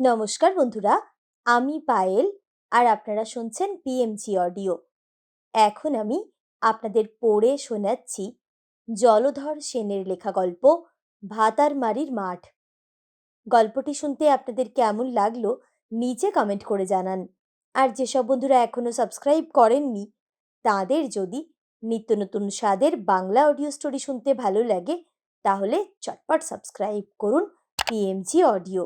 নমস্কার বন্ধুরা, আমি পায়েল আর আপনারা শুনছেন পিএমজি অডিও এখন আমি আপনাদের পড়ে শোনাচ্ছি জলধর সেনের লেখা গল্প, ভাতারমারির মাঠ। গল্পটি শুনতে আপনাদের কেমন লাগল নিচে কমেন্ট করে জানান। আর যেসব বন্ধুরা এখনও সাবস্ক্রাইব করেননি, তাদের যদি নিত্য নতুন স্বাদের বাংলা অডিও স্টোরি শুনতে ভালো লাগে, তাহলে চটপট সাবস্ক্রাইব করুন পিএমজি অডিও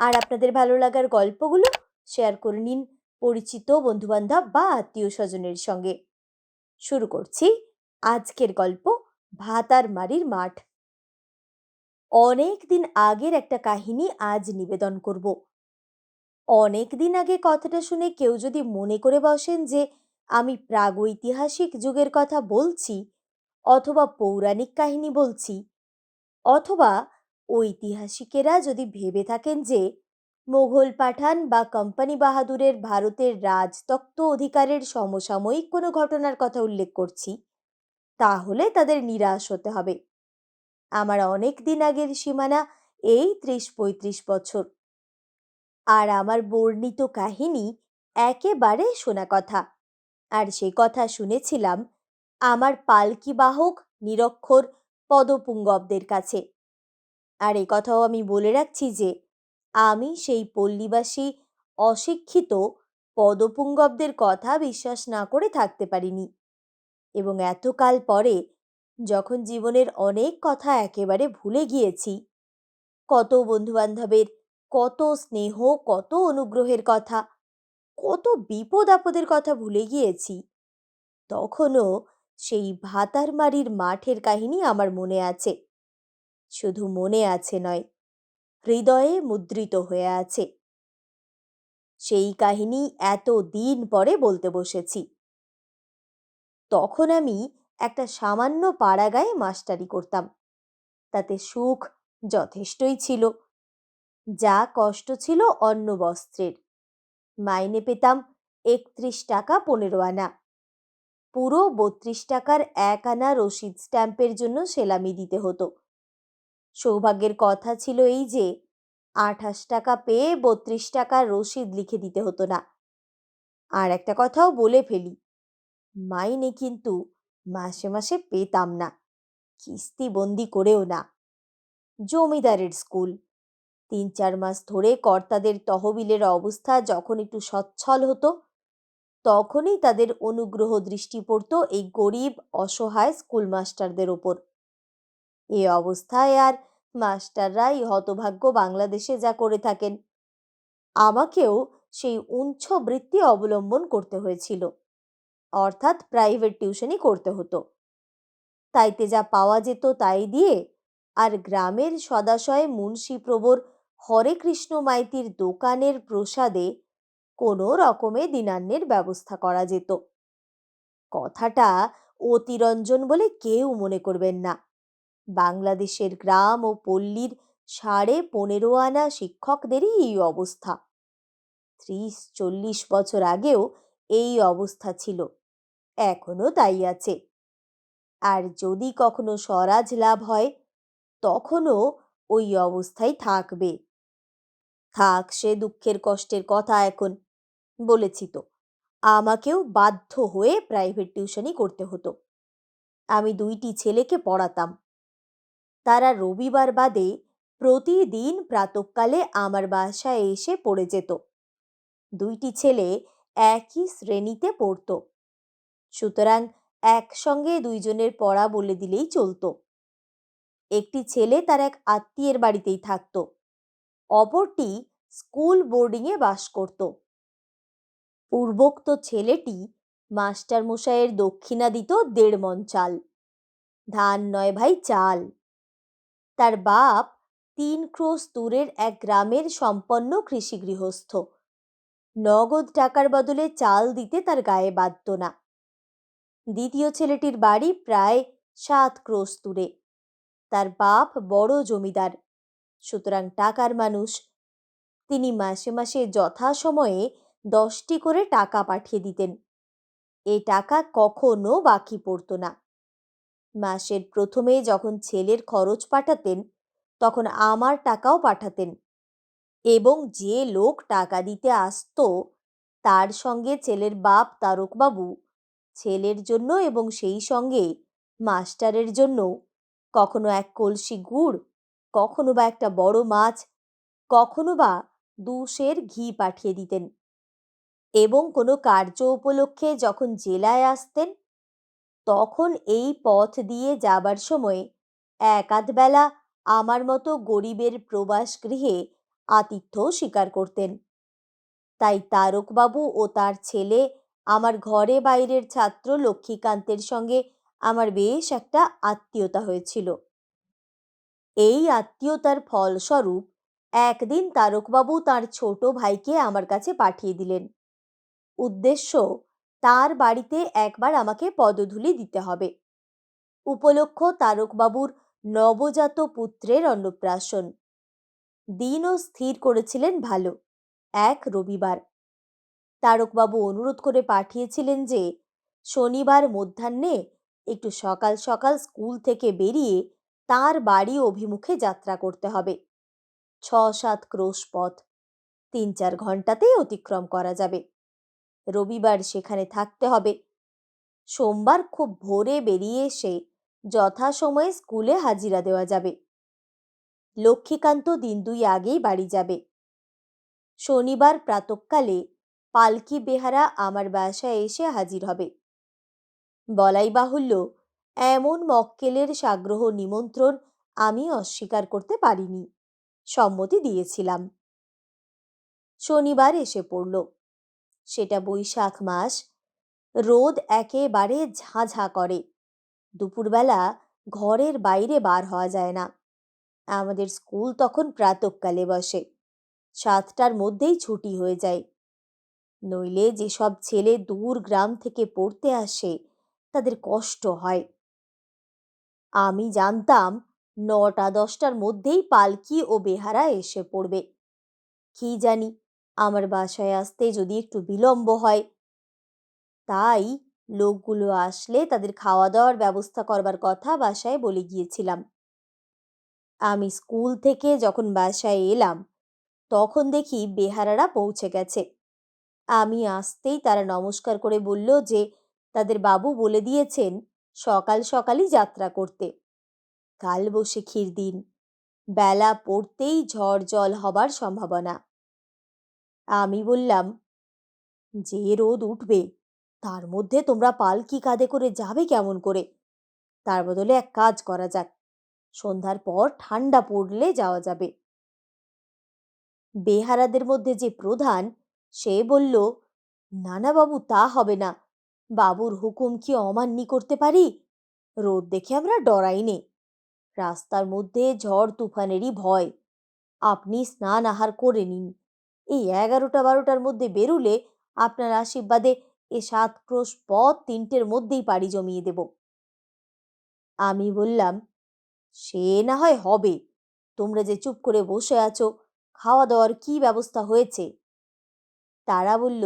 আর আপনাদের ভালো লাগার গল্পগুলো শেয়ার করে নিন পরিচিত বন্ধুবান্ধব বা আত্মীয় স্বজনের সঙ্গে। শুরু করছি আজকের গল্প ভাতার মারির মাঠ। অনেক দিন আগের একটা কাহিনী আজ নিবেদন করব। অনেক দিন আগে কথাটা শুনে কেউ যদি মনে করে বসেন যে আমি প্রাগৈতিহাসিক যুগের কথা বলছি অথবা পৌরাণিক কাহিনী বলছি অথবা ঐতিহাসিকেরা যদি ভেবে থাকেন যে মোঘল পাঠান বা কোম্পানি বাহাদুরের ভারতের রাজতক্ত অধিকারের সমসাময়িক কোনো ঘটনার কথা উল্লেখ করছি, তাহলে তাদের নিরাশ হতে হবে। আমার অনেক দিন আগের সীমানা এই ত্রিশ পঁয়ত্রিশ বছর। আর আমার বর্ণিত কাহিনী একেবারে শোনা কথা। আর সে কথা শুনেছিলাম আমার পালকি বাহক নিরক্ষর পদপুঙ্গবদের কাছে। আর এ কথাও আমি বলে রাখছি যে, আমি সেই পল্লীবাসী অশিক্ষিত পদপুঙ্গবদের কথা বিশ্বাস না করে থাকতে পারিনি। এবং এতকাল পরে যখন জীবনের অনেক কথা একেবারে ভুলে গিয়েছি, কত বন্ধুবান্ধবের, কত স্নেহ, কত অনুগ্রহের কথা, কত বিপদ আপদের কথা ভুলে গিয়েছি, তখনও সেই ভাতারমারির মাঠের কাহিনী আমার মনে আছে। শুধু মনে আছে নয়, হৃদয়ে মুদ্রিত হয়ে আছে। সেই কাহিনী এত দিন পরে বলতে বসেছি। তখন আমি একটা সামান্য পাড়াগায়ে মাস্টারি করতাম। তাতে সুখ যথেষ্টই ছিল। যা কষ্ট ছিল অন্য বস্ত্রের। মাইনে পেতাম একত্রিশ টাকা পনেরো আনা। পুরো বত্রিশ টাকার এক আনা রসিদ স্ট্যাম্পের জন্য সেলামি দিতে হতো। সৌভাগ্যের কথা ছিল এই যে, আঠাশ টাকা পেয়ে বত্রিশ টাকার রসিদ লিখে দিতে হতো না। আর একটা কথাও বলে ফেলি, মাইনে কিন্তু মাসে মাসে পেতাম না কিস্তি বন্দি করেও না। জমিদারের স্কুল, তিন চার মাস ধরে কর্তাদের তহবিলের অবস্থা যখন একটু সচ্ছল হতো, তখনই তাদের অনুগ্রহ দৃষ্টি পড়ত এই গরিব, অসহায় স্কুল মাস্টারদের ওপর। এ অবস্থায় আর মাস্টাররাই হতভাগ্য বাংলাদেশে যা করে থাকেন। আমাকেও সেই উঞ্ছ বৃত্তি অবলম্বন করতে হয়েছিল। অর্থাৎ প্রাইভেট টিউশনই করতে হতো। তাইতে যা পাওয়া যেত তাই দিয়ে আর গ্রামের সদাশয় মুন্সী প্রবর হরে কৃষ্ণ মাইতির দোকানের প্রসাদে কোনো রকমে দিনান্নের ব্যবস্থা করা যেত। কথাটা অতিরঞ্জন বলে কেউ মনে করবেন না। বাংলাদেশের গ্রাম ও পল্লীর সাড়ে পনেরো আনা শিক্ষকদেরই এই অবস্থা। ত্রিশ চল্লিশ বছর আগেও এই অবস্থা ছিল, এখনও তাই আছে। আর যদি কখনো স্বরাজ লাভ হয়, তখনও ওই অবস্থায় থাকবে। থাক সে দুঃখের কষ্টের কথা এখন, বলেছি তো। আমাকেও বাধ্য হয়ে প্রাইভেট টিউশনই করতে হতো। আমি দুইটি ছেলেকে পড়াতাম। তারা রবিবার বাদে প্রতিদিন প্রাতকালে আমার বাসায় এসে পড়ে যেত। দুইটি ছেলে একই শ্রেণীতে পড়ত। সুতরাং একসঙ্গে দুইজনের পড়া বলে দিলেই চলতো। একটি ছেলে তার এক আত্মীয়ের বাড়িতেই থাকত। অপরটি স্কুল বোর্ডিংয়ে বাস করত। পূর্বোক্ত ছেলেটি মাস্টার মশাইয়ের দক্ষিণা দিত দেড় মন চাল। ধান নয় ভাই চাল। তার বাপ তিন ক্রোশ দূরের এক গ্রামের সম্পন্ন কৃষি গৃহস্থ নগদ টাকার বদলে চাল দিতে তার গায়ে বাধ্য না। দ্বিতীয় ছেলেটির বাড়ি প্রায় সাত ক্রোশ দূরে। তার বাপ বড় জমিদার, সুতরাং টাকার মানুষ। তিনি মাসে মাসে যথাসময়ে দশটি করে টাকা পাঠিয়ে দিতেন। এ টাকা কখনো বাকি পড়ত না। মাসের প্রথমে যখন ছেলের খরচ পাঠাতেন, তখন আমার টাকাও পাঠাতেন। এবং যে লোক টাকা দিতে আসতো, তার সঙ্গে ছেলের বাপ তারকবাবু, ছেলের জন্য এবং সেই সঙ্গে মাস্টারের জন্য, কখনো এক কলসি গুড়, কখনো বা একটা বড় মাছ, কখনো বা দুশের ঘি পাঠিয়ে দিতেন। এবং কোনো কার্য উপলক্ষে যখন জেলায় আসতেন তখন এই পথ দিয়ে যাবার সময় এক আধ বেলা আমার মতো গরিবের প্রবাস গৃহে আতিথ্য স্বীকার করতেন। তাই তারকবাবু ও তার ছেলে আমার ঘরে বাইরের ছাত্র লক্ষ্মীকান্তের সঙ্গে আমার বেশ একটা আত্মীয়তা হয়েছিল। এই আত্মীয়তার ফলস্বরূপ একদিন তারকবাবু তার ছোট ভাইকে আমার কাছে পাঠিয়ে দিলেন। উদ্দেশ্য তার বাড়িতে একবার আমাকে পদধূলি দিতে হবে। উপলক্ষ তারকবাবুর নবজাত পুত্রের অন্নপ্রাশন। দিনও স্থির করেছিলেন ভালো, এক রবিবার। তারকবাবু অনুরোধ করে পাঠিয়েছিলেন যে, শনিবার মধ্যাহ্নে একটু সকাল সকাল স্কুল থেকে বেরিয়ে তার বাড়ি অভিমুখে যাত্রা করতে হবে। ছ সাত ক্রোশ পথ তিন চার ঘন্টাতেই অতিক্রম করা যাবে। রবিবার সেখানে থাকতে হবে। সোমবার খুব ভোরে বেরিয়ে এসে যথাসময়ে স্কুলে হাজিরা দেওয়া যাবে। লক্ষ্মীকান্ত দিন দুই আগেই বাড়ি যাবে। শনিবার প্রাতকালে পালকি বেহারা আমার বাসায় এসে হাজির হবে। বলাই বাহুল্য, এমন মক্কেলের সাগ্রহ নিমন্ত্রণ আমি অস্বীকার করতে পারিনি, সম্মতি দিয়েছিলাম। শনিবার এসে পড়ল। সেটা বৈশাখ মাস। রোদ একেবারে ঝাঁঝা করে। দুপুরবেলা ঘরের বাইরে বার হওয়া যায় না। আমাদের স্কুল তখন প্রাতকালে বসে। সাতটার মধ্যেই ছুটি হয়ে যায়। নইলে যেসব ছেলে দূর গ্রাম থেকে পড়তে আসে, তাদের কষ্ট হয়। আমি জানতাম নটা দশটার মধ্যেই পালকি ও বেহারা এসে পড়বে। কি জানি আমার বাসায় আসতে যদি একটু বিলম্ব হয়। তাই লোকগুলো আসলে তাদের খাওয়া দাওয়ার ব্যবস্থা করবার কথা বাসায় বলে গিয়েছিলাম। আমি স্কুল থেকে যখন বাসায় এলাম, তখন দেখি বেহারারা পৌঁছে গেছে। আমি আসতেই তারা নমস্কার করে বলল যে, তাদের বাবু বলে দিয়েছেন সকাল সকালই যাত্রা করতে। কাল বসে ক্ষীর দিন। বেলা পড়তেই ঝড় জল হবার সম্ভাবনা। আমি বললাম, যে রোদ উঠবে, তার মধ্যে তোমরা পালকি কাঁধে করে যাবে কেমন করে? তার বদলে এক কাজ করা যাক, সন্ধ্যার পর ঠান্ডা পড়লে যাওয়া যাবে। বেহারাদের মধ্যে যে প্রধান, সে বলল, নানা বাবু, তা হবে না। বাবুর হুকুম কি অমান্যি করতে পারি? রোদ দেখে আমরা ডরাই নে। রাস্তার মধ্যে ঝড় তুফানেরই ভয়। আপনি স্নান আহার করে নিন। এই এগারোটা বারোটার মধ্যে বেরুলে আপনার আশীর্বাদে এ সাত ক্রোশ পথ তিনটের মধ্যেই পাড়ি জমিয়ে দেব। আমি বললাম, সে না হয় হবে। তোমরা যে চুপ করে বসে আছো খাওয়া দাওয়ার কি ব্যবস্থা হয়েছে? তারা বলল,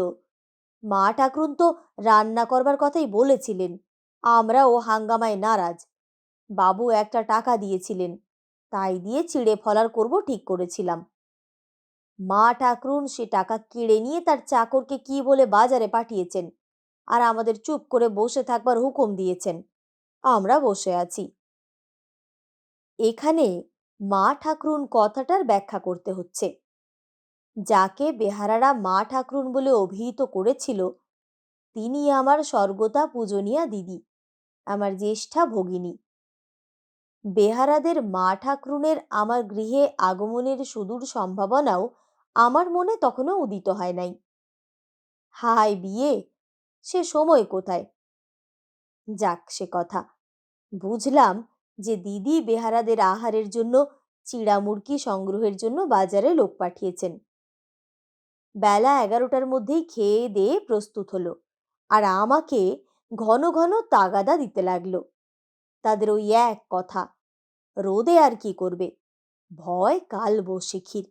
মা ঠাকরুন তো রান্না করবার কথাই বলেছিলেন। আমরা ও হাঙ্গামায় নারাজ। বাবু একটা টাকা দিয়েছিলেন। তাই দিয়ে চিড়ে ফলার করব ঠিক করেছিলাম। মা ঠাকরুন সে টাকা কেড়ে নিয়ে তার চাকরকে কি বলে বাজারে পাঠিয়েছেন আর আমাদের চুপ করে বসে থাকবার হুকুম দিয়েছেন। আমরা বসে আছি। এখানে মা ঠাকরুন কথাটার ব্যাখ্যা করতে হচ্ছে। যাকে বেহারারা মা ঠাকরুন বলে অভিহিত করেছিল, তিনি আমার স্বর্গতা পূজনীয়া দিদি, আমার জ্যেষ্ঠা ভগিনী। বেহারাদের মা ঠাকরুনের আমার গৃহে আগমনের সুদূর সম্ভাবনাও আমার মনে তখনও উদিত হয় নাই। হায় বিয়ে, সে সময় কোথায়? যাক সে কথা। বুঝলাম যে দিদি বেহারাদের আহারের জন্য চিড়ামুড়কি সংগ্রহের জন্য বাজারে লোক পাঠিয়েছেন। বেলা এগারোটার মধ্যেই খেয়ে দিয়ে প্রস্তুত হলো আর আমাকে ঘন ঘন তাগাদা দিতে লাগল। তাদের ওই এক কথা, রোদে আর কি করবে? ভয় কাল বৈশাখীর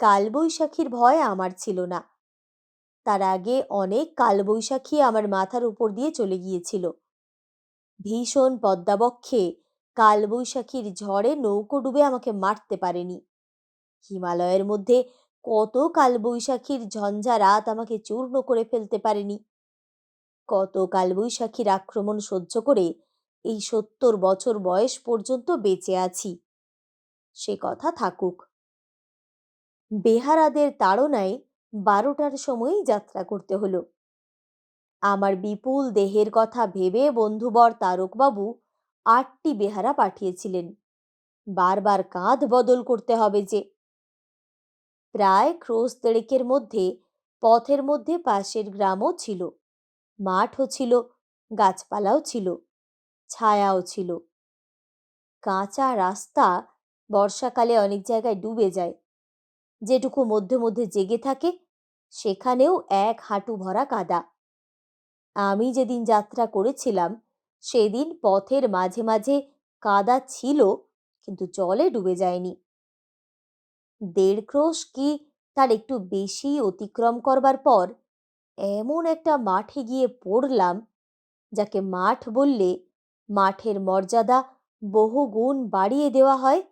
কালবৈশাখীর ভয় আমার ছিল না। তার আগে অনেক কালবৈশাখী আমার মাথার উপর দিয়ে চলে গিয়েছিল। ভীষণ পদ্মাবক্ষে কালবৈশাখীর ঝড়ে নৌকো ডুবে আমাকে মারতে পারেনি। হিমালয়ের মধ্যে কত কালবৈশাখীর ঝঞ্ঝা রাত আমাকে চূর্ণ করে ফেলতে পারেনি। কত কালবৈশাখীর আক্রমণ সহ্য করে এই সত্তর বছর বয়স পর্যন্ত বেঁচে আছি। সে কথা থাকুক। বেহারাদের তাড়নায় বারোটার সময়ই যাত্রা করতে হলো। আমার বিপুল দেহের কথা ভেবে বন্ধুবর তারকবাবু আটটি বেহারা পাঠিয়েছিলেন। বারবার কাঁধ বদল করতে হবে যে। প্রায় ক্রোশ দেড়েকের মধ্যে, পথের মধ্যে পাশের গ্রামও ছিল। মাঠও ছিল, গাছপালাও ছিল, ছায়াও ছিল। কাঁচা রাস্তা বর্ষাকালে অনেক জায়গায় ডুবে যায়। যেটুকু মধ্যে মধ্যে জেগে থাকে, সেখানেও এক হাঁটু ভরা কাদা। আমি যেদিন যাত্রা করেছিলাম, সেদিন পথের মাঝে মাঝে কাদা ছিল, কিন্তু জলে ডুবে যায়নি। দেড় ক্রোশ কি তার একটু বেশি অতিক্রম করবার পর, এমন একটা মাঠে গিয়ে পড়লাম, যাকে মাঠ বললে মাঠের মর্যাদা বহু গুণ বাড়িয়ে দেওয়া হয়,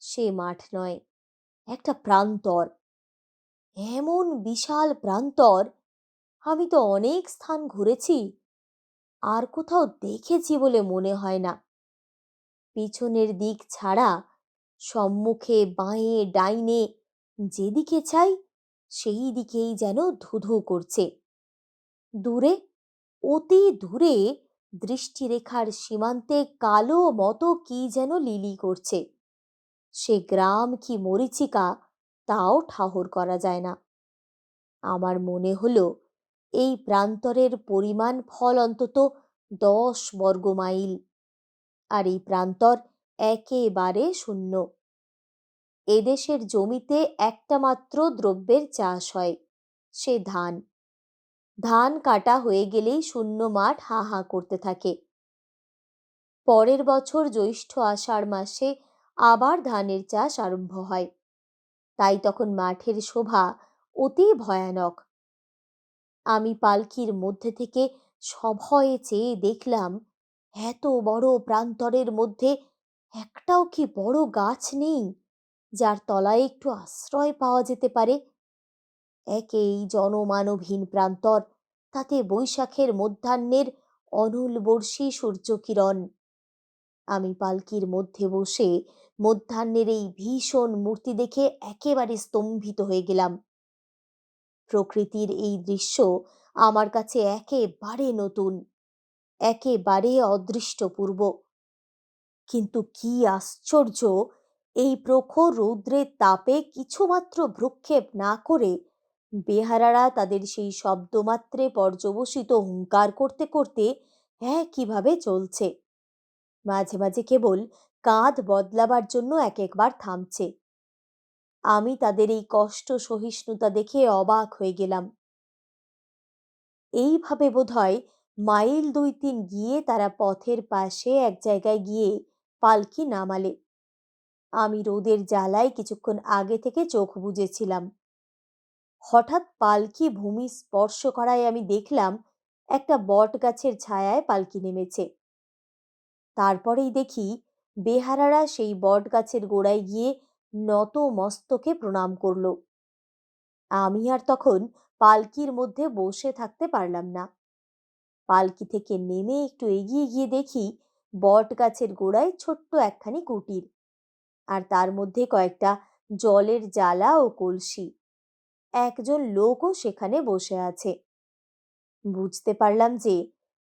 সে মাঠ নয়। একটা প্রান্তর, এমন বিশাল প্রান্তর, আমি তো অনেক স্থান ঘুরেছি, আর কোথাও দেখেছি বলে মনে হয় না। পিছনের দিক ছাড়া সম্মুখে বাঁয়ে, ডাইনে যেদিকে চাই, সেই দিকেই যেন ধুধু করছে। দূরে, অতি দূরে দৃষ্টিরেখার সীমান্তে কালো মতো কি যেন লিলি করছে। সে গ্রাম কি মরিচিকা, তাও ঠাহর করা যায় না। আমার মনে হলো, এই প্রান্তরের পরিমাণ ফল অন্তত দশ বর্গ মাইল, আর এই প্রান্তর একেবারে শূন্য। এদেশের জমিতে একটা মাত্র দ্রব্যের চাষ হয়, সে ধান। ধান কাটা হয়ে গেলেই শূন্য মাঠ হা হা করতে থাকে। পরের বছর জ্যৈষ্ঠ আষাঢ় মাসে আবার ধানের চাষ আরম্ভ হয়। তাই তখন মাঠের শোভা অতি ভয়ানক। আমি পালকির মধ্যে থেকে সভয়ে চেয়ে দেখলাম, এত বড় প্রান্তরের মধ্যে একটাও কি বড় গাছ নেই, যার তলায় একটু আশ্রয় পাওয়া যেতে পারে? একেই জনমানবহীন প্রান্তর, তাতে বৈশাখের মধ্যাহ্নের অনল বর্ষী সূর্যকিরণ আমি পালকির মধ্যে বসে মধ্যাহ্নের এই ভীষণ মূর্তি দেখে একেবারে স্তম্ভিত হয়ে গেলাম। প্রকৃতির এই দৃশ্য আমার কাছে একেবারে নতুন, একেবারে অদৃষ্টপূর্ব কিন্তু কি আশ্চর্য, এই প্রখর রৌদ্রের তাপে কিছুমাত্র ভ্রুক্ষেপ না করে বেহারারা তাদের সেই শব্দমাত্রে পর্যবসিত হুঙ্কার করতে করতে হ্যাঁ একইভাবে চলছে। মাঝে মাঝে কেবল কাঁধ বদলাবার জন্য এক একবার থামছে। আমি তাদের এই কষ্ট, সহিষ্ণুতা দেখে অবাক হয়ে গেলাম। এইভাবে বোধহয় মাইল দুই তিন গিয়ে তারা পথের পাশে এক জায়গায় গিয়ে পালকি নামালে। আমি রোদের জ্বালায় কিছুক্ষণ আগে থেকে চোখ বুজেছিলাম। হঠাৎ পালকি ভূমি স্পর্শ করায় আমি দেখলাম একটা বট গাছের ছায়ায় পালকি নেমেছে। তারপরেই দেখি বেহারারা সেই বট গাছের গোড়ায় গিয়ে নত মস্তকে প্রণাম করল। আমি আর তখন পালকির মধ্যে বসে থাকতে পারলাম না। পালকি থেকে নেমে একটু এগিয়ে গিয়ে দেখি বট গাছের গোড়ায় ছোট্ট একখানি কুটির আর তার মধ্যে কয়েকটা জলের জ্বালা ও কলসি। একজন লোকও সেখানে বসে আছে। বুঝতে পারলাম যে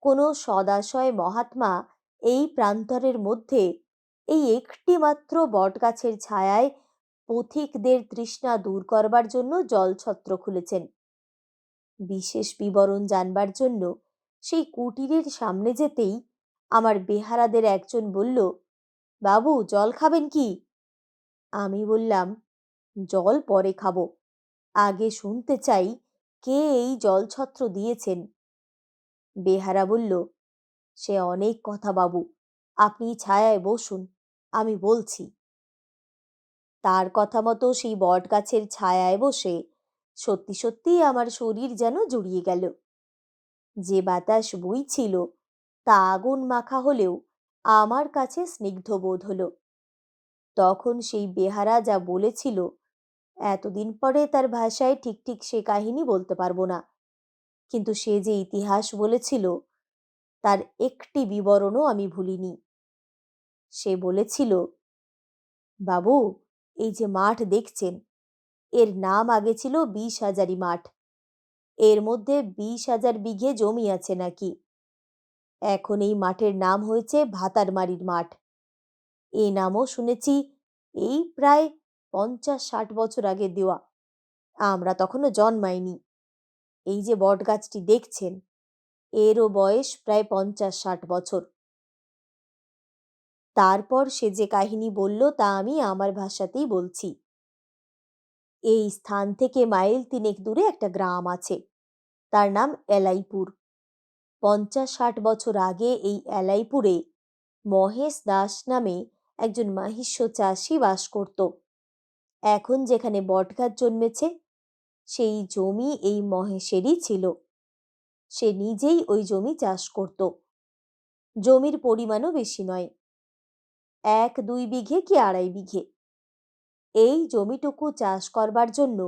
কোনো সদাশয় মহাত্মা এই প্রান্তরের মধ্যে এই একটি মাত্র বটগাছের ছায়ায় পথিকদের তৃষ্ণা দূর করবার জন্য জলছত্র খুলেছেন। বিশেষ বিবরণ জানবার জন্য সেই কুটিরের সামনে যেতেই আমার বেহারাদের একজন বলল, বাবু, জল খাবেন কি? আমি বললাম, জল পরে খাব। আগে শুনতে চাই কে এই জলছত্র দিয়েছেন? বেহারা বলল সে অনেক কথা, বাবু। আপনি ছায়ায় বসুন, আমি বলছি। তার কথা মতো সেই বট গাছের ছায়ায় বসে সত্যি সত্যি আমার শরীর যেন জুড়িয়ে গেল। যে বাতাস বইছিল, তা আগুন মাখা হলেও আমার কাছে স্নিগ্ধ বোধ হলো। তখন সেই বেহারা যা বলেছিল, এতদিন পরে তার ভাষায় ঠিক ঠিক সে কাহিনী বলতে পারব না। কিন্তু সে যে ইতিহাস বলেছিল তার একটি বিবরণও আমি ভুলিনি। সে বলেছিল, বাবু, এই যে মাঠ দেখছেন, এর নাম আগে ছিল বিশ হাজারি মাঠ। এর মধ্যে বিশ হাজার বিঘে জমি আছে নাকি? এখন এই মাঠের নাম হয়েছে ভাতারমারির মাঠ। এ নামও শুনেছি, এই প্রায় পঞ্চাশ ষাট বছর আগে দেওয়া। আমরা তখনও জন্মাইনি। এই যে বটগাছটি দেখছেন এরও বয়স প্রায় পঞ্চাশ ষাট বছর। তারপর সে যে কাহিনী বলল, তা আমি আমার ভাষাতেই বলছি। এই স্থান থেকে মাইল তিনেক দূরে একটা গ্রাম আছে। তার নাম এলাইপুর। পঞ্চাশ ষাট বছর আগে এই এলাইপুরে মহেশ দাস নামে একজন মাহিষ্য চাষি বাস করত। এখন যেখানে বটগাছ জন্মেছে, সেই জমি এই মহেশেরই ছিল। সে নিজেই ওই জমি চাষ করত। জমির পরিমাণও বেশি নয়। এক, দুই বিঘে কি আড়াই বিঘে? এই জমিটুকু চাষ করবার জন্য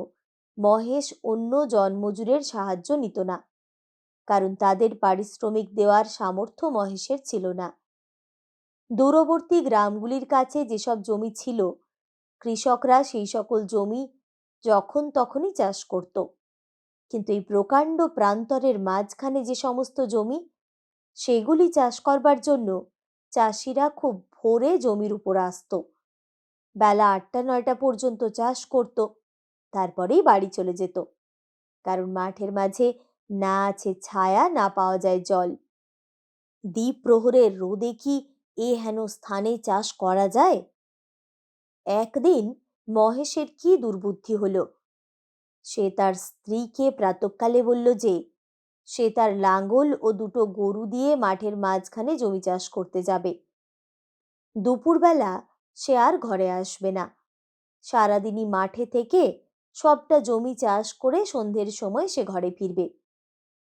মহেশ অন্য জনমজুরের সাহায্য নিত না, কারণ তাদের পারিশ্রমিক দেওয়ার সামর্থ্য মহেশের ছিল না। দূরবর্তী গ্রামগুলির কাছে যেসব জমি ছিল, কৃষকরা সেই সকল জমি যখন তখনই চাষ করত। কিন্তু এই প্রকাণ্ড প্রান্তরের মাঝখানে যে সমস্ত জমি, সেগুলি চাষ করবার জন্য চাষিরা খুব ভোরে জমির উপর আসত। বেলা আটটা, নয়টা পর্যন্ত চাষ করত, তারপরেই বাড়ি চলে যেত। কারণ মাঠের মাঝে না আছে ছায়া, না পাওয়া যায় জল। দ্বীপ প্রহরের রোদে কি এ হেন স্থানে চাষ করা যায়? একদিন মহেশের কি দুর্বুদ্ধি হলো? সে তার স্ত্রীকে প্রাতকালে বলল যে, সে তার লাঙ্গল ও দুটো গরু দিয়ে মাঠের মাঝখানে জমি চাষ করতে যাবে। দুপুরবেলা সে আর ঘরে আসবে না। সারাদিনই মাঠে থেকে সবটা জমি চাষ করে সন্ধ্যের সময় সে ঘরে ফিরবে।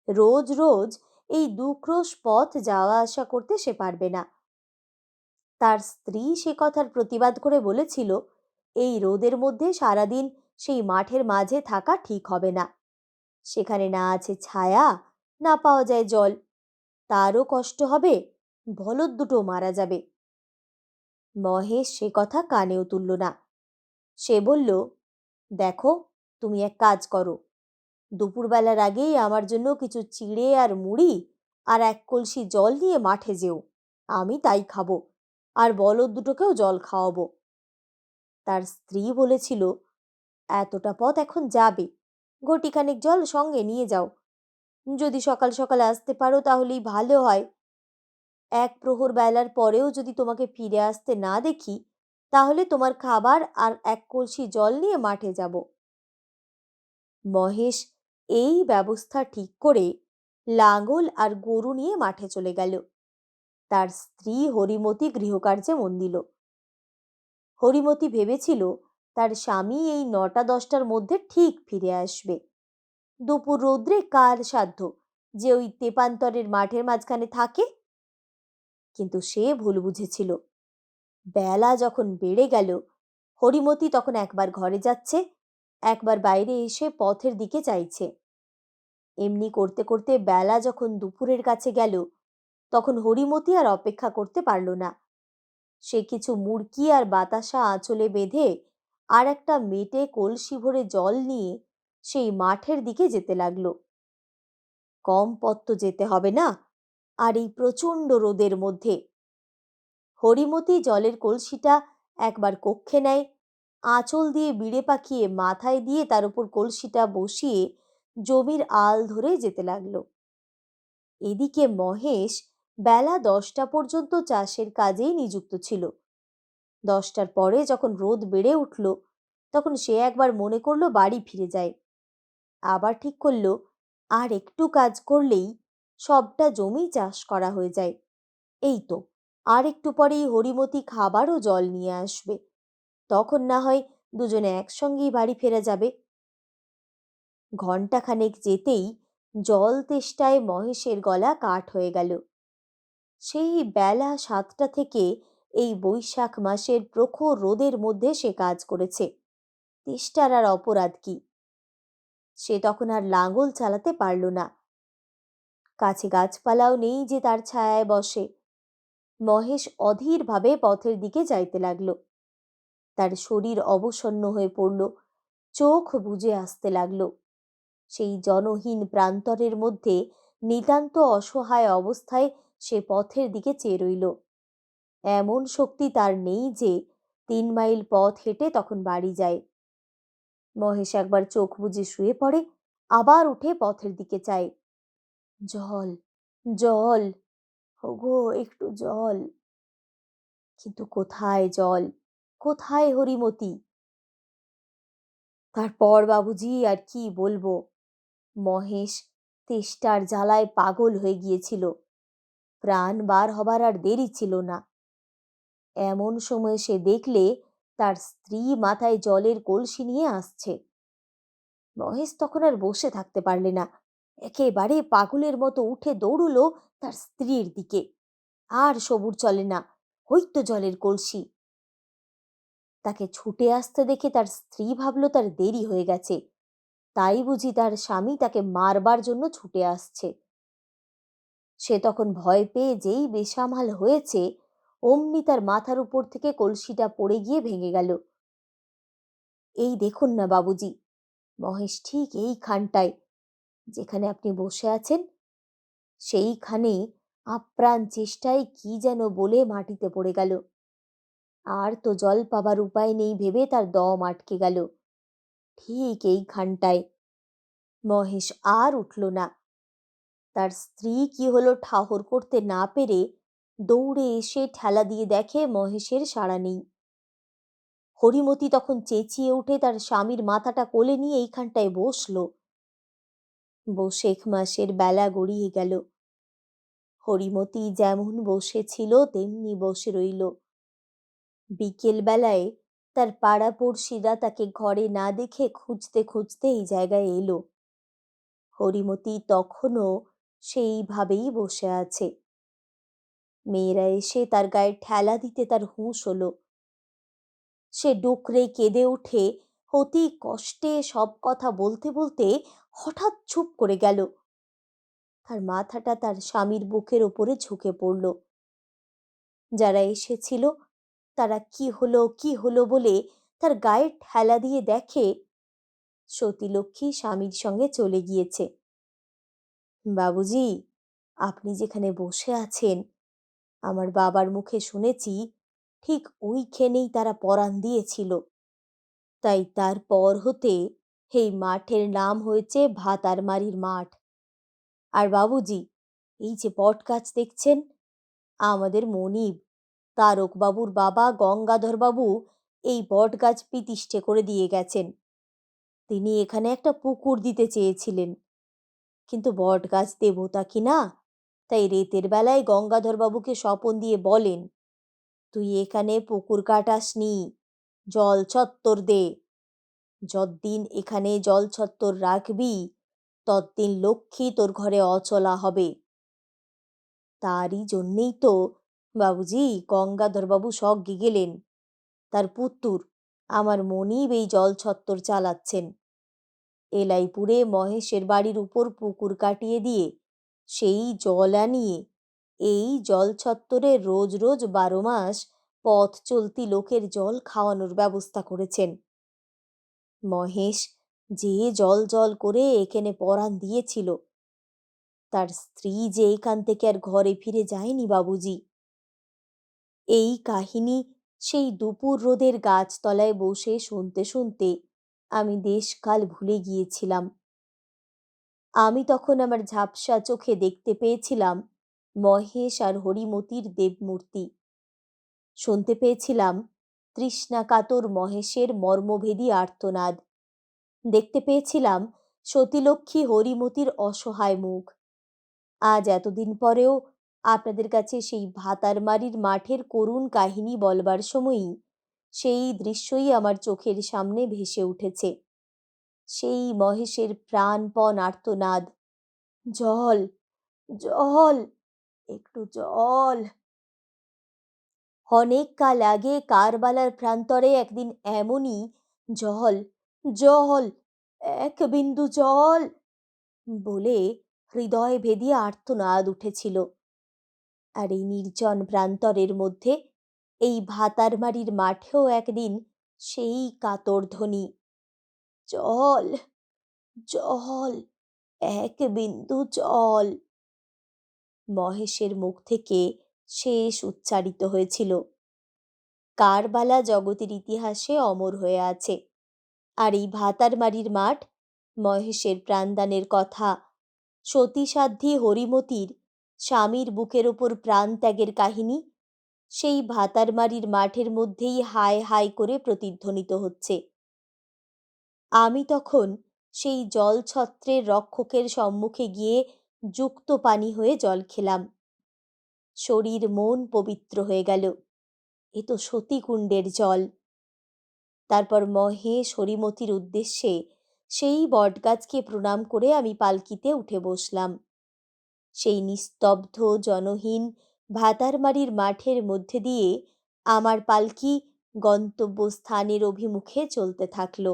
রোজ রোজ এই দুক্রোশ পথ যাওয়া আসা করতে সে পারবে না। তার স্ত্রী সে কথার প্রতিবাদ করে বলেছিল, এই রোদের মধ্যে সারাদিন সেই মাঠের মাঝে থাকা ঠিক হবে না। সেখানে না আছে ছায়া, না পাওয়া যায় জল। তারও কষ্ট হবে বলদ দুটো মারা যাবে। মহেশ সে কথা কানেও তুলল না। সে বলল, দেখো, তুমি এক কাজ করো। দুপুরবেলার আগেই আমার জন্য কিছু চিড়ে আর মুড়ি আর এক কলসি জল নিয়ে মাঠে যেও। আমি তাই খাব। আর বলদ দুটোকেও জল খাওয়াবো। তার স্ত্রী বলেছিল এতটা পথ এখন যাবে। ঘটিখানেক জল সঙ্গে নিয়ে যাও। যদি সকাল সকাল আসতে পারো তাহলেই ভালো হয়। এক প্রহর বেলার পরেও যদি তোমাকে ফিরে আসতে না দেখি, তাহলে তোমার খাবার আর এক কলসি জল নিয়ে মাঠে যাব। মহেশ এই ব্যবস্থা ঠিক করে লাঙ্গল আর গরু নিয়ে মাঠে চলে গেল। তার স্ত্রী হরিমতি গৃহকার্যে মন দিল। হরিমতি ভেবেছিল তার স্বামী এই নটা দশটার মধ্যে ঠিক ফিরে আসবে। দুপুর রৌদ্রে কার সাধ্য যে ওই তেপান্তরের মাঠের মাঝখানে থাকে? কিন্তু সে ভুল বুঝেছিল। বেলা যখন বেড়ে গেল, হরিমতি তখন একবার ঘরে যাচ্ছে, একবার বাইরে এসে পথের দিকে চাইছে। এমনি করতে করতে বেলা যখন দুপুরের কাছে গেল, তখন হরিমতি আর অপেক্ষা করতে পারল না। সে কিছু মুরকি আর বাতাসা আঁচলে বেঁধে আর একটা মেটে কলসি ভরে জল নিয়ে সেই মাঠের দিকে যেতে লাগল। কম পথ তো যেতে হবে না, আর এই প্রচণ্ড রোদের মধ্যে। হরিমতি জলের কলসিটা একবার কক্ষে নেয়, আঁচল দিয়ে বিড়ে পাকিয়ে মাথায় দিয়ে তার উপর কলসিটা বসিয়ে জমির আল ধরে যেতে লাগল। এদিকে মহেশ বেলা দশটা পর্যন্ত চাষের কাজেই নিযুক্ত ছিল। দশটার পরে যখন রোদ বেড়ে উঠল, তখন সে একবার মনে করল বাড়ি ফিরে যায়। আবার ঠিক করল, আর একটু কাজ করলেই সবটা জমি চাষ করা হয়ে যায়। এই তো, আর একটু পরেই হরিমতি খাবার ও জল নিয়ে আসবে। তখন না হয় দুজনে একসঙ্গেই বাড়ি ফেরা যাবে। ঘণ্টাখানেক যেতেই জল তেষ্টায় মহেশের গলা কাঠ হয়ে গেল। সেই বেলা সাতটা থেকে এই বৈশাখ মাসের প্রখর রোদের মধ্যে সে কাজ করেছে। তেষ্টার আর অপরাধ কি? সে তখন আর লাঙল চালাতে পারল না। কাছে গাছপালাও নেই যে তার ছায়ায় বসে। মহেশ অধীরভাবে পথের দিকে যাইতে লাগল। তার শরীর অবসন্ন হয়ে পড়ল, চোখ বুজে আসতে লাগল। সেই জনহীন প্রান্তরের মধ্যে নিতান্ত অসহায় অবস্থায় সে পথের দিকে চেয়ে রইল। এমন শক্তি তার নেই যে তিন মাইল পথ হেঁটে তখন বাড়ি যায়। মহেশ একবার চোখ বুজে শুয়ে পড়ে, আবার উঠে পথের দিকে চায়। জল জল, ওগো, একটু জল। কিন্তু কোথায় জল? কোথায় হরিমতি? তারপর বাবুজি, আর কি বলব? মহেশ তেষ্টার জ্বালায় পাগল হয়ে গিয়েছিল। প্রাণ বার হবার আর দেরি ছিল না। এমন সময় সে দেখলে তার স্ত্রী মাথায় জলের কলসি নিয়ে আসছে। মহেশ তখন আর বসে থাকতে পারলে না। একেবারে পাগলের মতো উঠে দৌড়লো তার স্ত্রীর দিকে। আর সবুর চলে না হইতো জলের কলসি। তাকে ছুটে আসতে দেখে তার স্ত্রী ভাবল তার দেরি হয়ে গেছে। তাই বুঝি তার স্বামী তাকে মারবার জন্য ছুটে আসছে। সে তখন ভয় পেয়ে যেই বেসামাল হয়েছে অমনি তার মাথার উপর থেকে কলসিটা পড়ে গিয়ে ভেঙে গেল। এই দেখুন না বাবুজি, মহেশ ঠিক এই খানটায়, যেখানে আপনি বসে আছেন, সেইখানে আপ্রাণ চেষ্টায় কি যেন বলে মাটিতে পড়ে গেল। আর তো জল পাবার উপায় নেই ভেবে তার দম আটকে গেল। ঠিক এই খানটায়। মহেশ আর উঠল না। তার স্ত্রী কি হলো ঠাহর করতে না পেরে দৌড়ে এসে ঠেলা দিয়ে দেখে মহেশের সাড়া নেই। হরিমতি তখন চেঁচিয়ে উঠে তার স্বামীর মাথাটা কোলে নিয়ে এইখানটায় বসল। বসেখ মাসের বেলা গড়িয়ে গেল। হরিমতি যেমন বসেছিল, তেমনি বসে রইল। বিকেল বেলায় তার পাড়া পড়শিরা তাকে ঘরে না দেখে খুঁজতে খুঁজতে এই জায়গায় এলো। হরিমতি তখনও সেইভাবেই বসে আছে। মেয়েরা এসে তার গায়ে ঠেলা দিতে তার হুঁশ হলো। সে ডুকরে কেঁদে উঠে অতি কষ্টে সব কথা বলতে বলতে হঠাৎ চুপ করে গেল। তার মাথাটা তার স্বামীর বুকের ওপরে ঝুঁকে পড়ল। যারা এসেছিল, তারা কি হলো কি হলো বলে তার গায়ে ঠেলা দিয়ে দেখে সতীলক্ষ্মী স্বামীর সঙ্গে চলে গিয়েছে। বাবুজি, আপনি যেখানে বসে আছেন আমার বাবার মুখে শুনেছি ঠিক ওইখানেই তারা পরাণ দিয়েছিল। তাই তারপর হতে এই মাঠের নাম হয়েছে ভাতারমারির মাঠ। আর বাবুজি, এই যে বট গাছ দেখছেন, আমাদের মনিব, তারকবাবুর বাবা গঙ্গাধরবাবু এই বট গাছ প্রতিষ্ঠে করে দিয়ে গেছেন। তিনি এখানে একটা পুকুর দিতে চেয়েছিলেন। কিন্তু বট গাছ দেবতা কি না? তাই রেতের বেলায় গঙ্গাধরবাবুকে স্বপন দিয়ে বলেন, তুই এখানে পুকুর কাটাসনি জল ছত্তর দে। যদ্দিন এখানে জল ছত্তর রাখবি ততদিন লক্ষ্মী তোর ঘরে অচলা হবে। তারই জন্যেই তো বাবুজি গঙ্গাধরবাবু সজ্ঞে গেলেন। তার পুত্তুর আমার মনিব এই জল ছত্তর চালাচ্ছেন। এলাইপুরে মহেশের বাড়ির উপর পুকুর কাটিয়ে দিয়ে সেই জল আনিয়ে, এই জল ছত্তরে রোজ রোজ বারো মাস পথ চলতি লোকের জল খাওয়ানোর ব্যবস্থা করেছেন। মহেশ যে জল জল করে এখানে পরাণ দিয়েছিল। তার স্ত্রী যে এখান থেকে আর ঘরে ফিরে যায়নি বাবুজি। এই কাহিনী সেই দুপুর রোদের গাছতলায় বসে শুনতে শুনতে আমি দেশকাল ভুলে গিয়েছিলাম। আমি তখন আমার ঝাপসা চোখে দেখতে পেয়েছিলাম মহেশ আর হরিমতির দেবমূর্তি। শুনতে পেয়েছিলাম তৃষ্ণা কাতর মহেশের মর্মভেদী আর্তনাদ। দেখতে পেয়েছিলাম সতীলক্ষ্মী হরিমতির অসহায় মুখ। আজ এতদিন পরেও আপনাদের কাছে সেই ভাতারমারির মাঠের করুণ কাহিনী বলবার সময়ই সেই দৃশ্যই আমার চোখের সামনে ভেসে উঠেছে। সেই মহেশের প্রাণপণ আর্তনাদ। জল জল, একটু জল। অনেক কাল আগে কারবালার প্রান্তরে একদিন এমনই জল জল, এক বিন্দু জল বলে হৃদয় ভেদিয়ে আর্তনাদ উঠেছিল। আর এই নির্জন প্রান্তরের মধ্যে এই ভাতারমারির মাঠেও একদিন সেই কাতর ধ্বনি জল জল, এক বিন্দু জল। মহেশের মুখ থেকে শেষ উচ্চারিত হয়েছিল, কারবালা জগতের ইতিহাসে অমর হয়ে আছে, আর এই ভাতারমারির মাঠ মহেশের প্রাণদানের কথা, সতীসাধ্যী হরিমতির স্বামীর বুকের ওপর প্রাণ ত্যাগের কাহিনী, সেই ভাতারমারির মাঠের মধ্যেই হায় হায় করে প্রতিধ্বনিত হচ্ছে। আমি তখন সেই জলছত্রের রক্ষকের সম্মুখে গিয়ে যুক্ত পানি হয়ে জল খেলাম। শরীর মন পবিত্র হয়ে গেল। এ তো সতীকুণ্ডের জল। তারপর মহেশ হরিমতির উদ্দেশ্যে সেই বটগাছকে প্রণাম করে আমি পালকিতে উঠে বসলাম। সেই নিস্তব্ধ জনহীন ভাতারমারির মাঠের মধ্যে দিয়ে আমার পালকি গন্তব্যস্থানের অভিমুখে চলতে থাকল।